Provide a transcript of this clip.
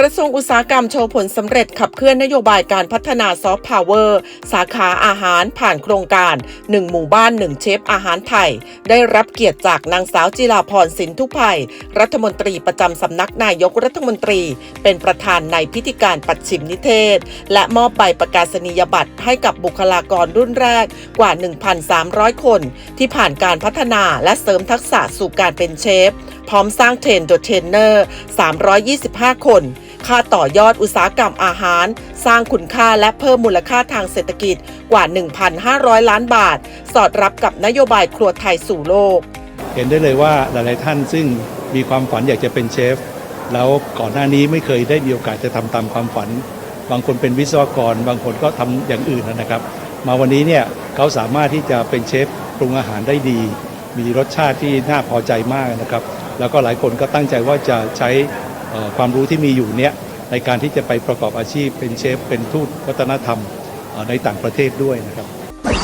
กระทรวงอุตสาหกรรมโชว์ผลสำเร็จขับเคลื่อนนโยบายการพัฒนาซอฟต์พาวเวอร์สาขาอาหารผ่านโครงการ 1 หมู่บ้าน 1 เชฟอาหารไทย ได้รับเกียรติจากนางสาวจิราพรสินทุภัย รัฐมนตรีประจำสำนักนายกรัฐมนตรี เป็นประธานในพิธีการปัดชิมนิเทศ และมอบใบประกาศนียบัตรให้กับบุคลากรรุ่นแรกกว่า 1,300 คน ที่ผ่านการพัฒนาและเสริมทักษะสู่การเป็นเชฟ พร้อมสร้างเทรนโดเทรนเนอร์ 325 คน ค่าต่อยอดอุตสาหกรรมอาหาร สร้างคุณค่าและเพิ่มมูลค่าทางเศรษฐกิจกว่า 1,500 ล้านบาท สอดรับกับนโยบายครัวไทยสู่โลก เห็นได้เลยว่าหลาย ๆ ท่านซึ่งมีความฝันอยากจะเป็นเชฟ แล้วก่อนหน้านี้ไม่เคยได้มีโอกาสจะทำตามความฝัน บางคนเป็นวิศวกร บางคนก็ทำอย่างอื่นนะครับ มาวันนี้เนี่ยเขาสามารถที่จะเป็นเชฟปรุงอาหารได้ดี มีรสชาติที่น่าพอใจมากนะครับ แล้วก็หลายคนก็ตั้งใจว่าจะใช้ ความรู้ที่มีอยู่เนี่ยในการที่จะไปประกอบอาชีพเป็นเชฟ เป็นทูตวัฒนธรรมในต่างประเทศด้วยนะครับ